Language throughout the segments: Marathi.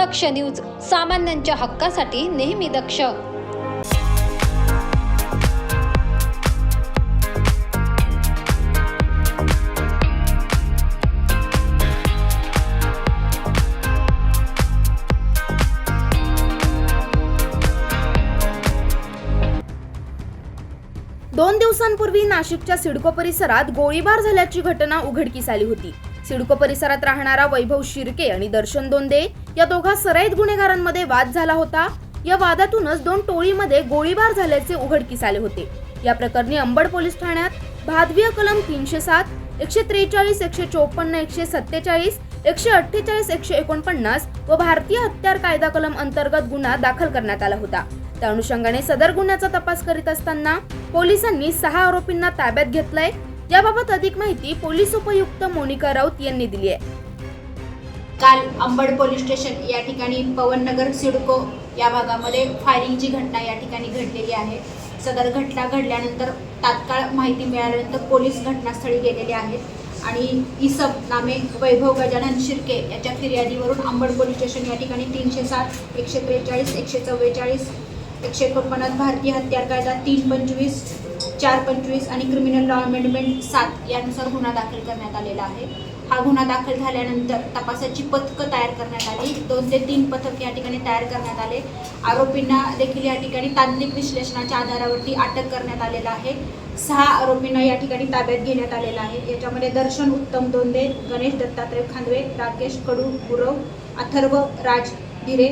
दक्ष न्यूज सामान्यांच्या हक्कासाठी नेहमी दक्ष. दोन दिवसांपूर्वी नाशिकच्या सिडको परिसरात गोळीबार झाल्याची घटना उघडकीस आली होती. सिडको परिसरात राहणारा वैभव शिर्के आणि दर्शन दोंदे या दोघा सराईत गुन्हेगारांमध्ये वाद झाला होता. या वादातूनच दोन टोळीमध्ये गोळीबार झाल्याचे उघडकीस आले होते. या प्रकरणी अंबड पोलीस ठाण्यात भादवीय कलम तीनशे सात एकशे त्रेचाळीस एकशे चोपन्न एकशे सत्तेचाळीस एकशे अठ्ठेचाळीस एकशे एकोणपन्नास व भारतीय हत्यार कायदा कलम अंतर्गत गुन्हा दाखल करण्यात आला होता. त्या अनुषंगाने सदर गुन्ह्याचा तपास करीत असताना पोलिसांनी सहा आरोपींना ताब्यात घेतलंय. याबाबत अधिक माहिती पोलीस उपयुक्त मोनिका राऊत यांनी दिली आहे. काल अंबड पोलीस स्टेशन या ठिकाणी पवननगर सिडको या भागामध्ये फायरिंगची घटना या ठिकाणी घडलेली आहे. सदर घटना घडल्यानंतर तात्काळ माहिती मिळाल्यानंतर पोलीस घटनास्थळी गेलेले आहेत आणि इसब नामे वैभव गजानन शिर्के याच्या फिर्यादीवरून अंबड पोलीस स्टेशन या ठिकाणी तीनशे सात एकशे त्रेचाळीस एकशे चव्वेचाळीस एकशे एकोणपन्नास भारतीय हत्यार कायदा तीन पंचवीस चार पंचवीस आणि क्रिमिनल लॉ अमेंडमेंट सात यानुसार गुन्हा दाखल करण्यात आलेला आहे. हा गुन्हा दाखल झाल्यानंतर तपासाची पथकं तयार करण्यात आली. दोन ते तीन पथक या ठिकाणी तयार करण्यात आले. आरोपींना देखील या ठिकाणी तांत्रिक विश्लेषणाच्या आधारावरती अटक करण्यात आलेला आहे. सहा आरोपींना या ठिकाणी ताब्यात घेण्यात आलेला आहे. याच्यामध्ये दर्शन उत्तम दोंदे गणेश दत्तात्रय खांदवे राकेश कडू गुरव अथर्व राज धिरे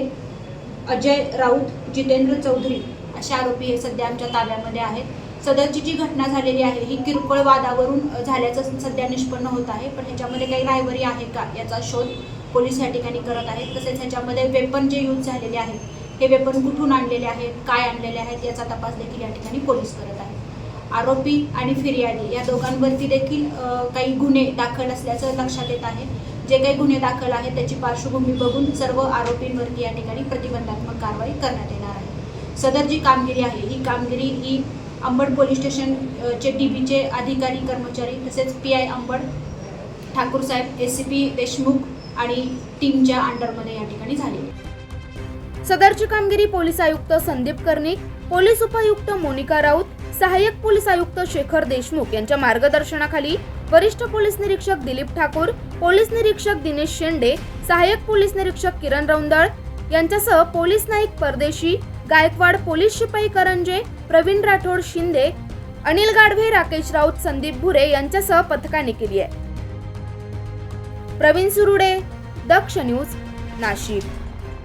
अजय राऊत जितेंद्र चौधरी असे आरोपी हे सध्या आमच्या ताब्यामध्ये आहेत. सदरची जी घटना झालेली आहे ही किरकोळ वादावरून झाल्याचं सध्या निष्पन्न होत आहे. पण ह्याच्यामध्ये काही रायवरी आहे का याचा शोध पोलीस या ठिकाणी करत आहेत. तसेच ह्याच्यामध्ये वेपन जे यूज झालेले आहेत हे वेपन कुठून आणलेले आहेत काय आणलेले आहेत याचा तपास देखील या ठिकाणी पोलीस करत आहेत. आरोपी आणि फिर्यादी या दोघांवरती देखील काही गुन्हे दाखल असल्याचं लक्षात येत आहे. जे काही गुन्हे दाखल आहेत त्याची पार्श्वभूमी बघून सर्व आरोपींवरती या ठिकाणी प्रतिबंधात्मक कारवाई करण्यात येणार आहे. सदर जी कामगिरी आहे ही कामगिरी ही अंबड पोलीस स्टेशन टी चे बीचे अधिकारी कर्मचारी तसेच पी आय अंबड ठाकूर साहेब एस सी पी देशमुख आणि टीमच्या अंडरमध्ये या ठिकाणी झाले. सदरची कामगिरी पोलीस आयुक्त संदीप कर्णिक पोलीस उपायुक्त मोनिका राऊत सहाय्यक पोलीस आयुक्त शेखर देशमुख यांच्या मार्गदर्शनाखाली वरिष्ठ पोलीस निरीक्षक दिलीप ठाकूर पोलीस निरीक्षक दिनेश शेंडे सहाय्यक पोलीस निरीक्षक किरण रौंदळ यांच्यासह पोलीस नाईक परदेशी गायकवाड पोलीस शिपाई करंजे प्रवीण राठोड शिंदे अनिल गाढवे राकेश राऊत संदीप भुरे यांच्यासह पथकाने केली आहे. प्रवीण सुरुडे दक्ष न्यूज नाशिक.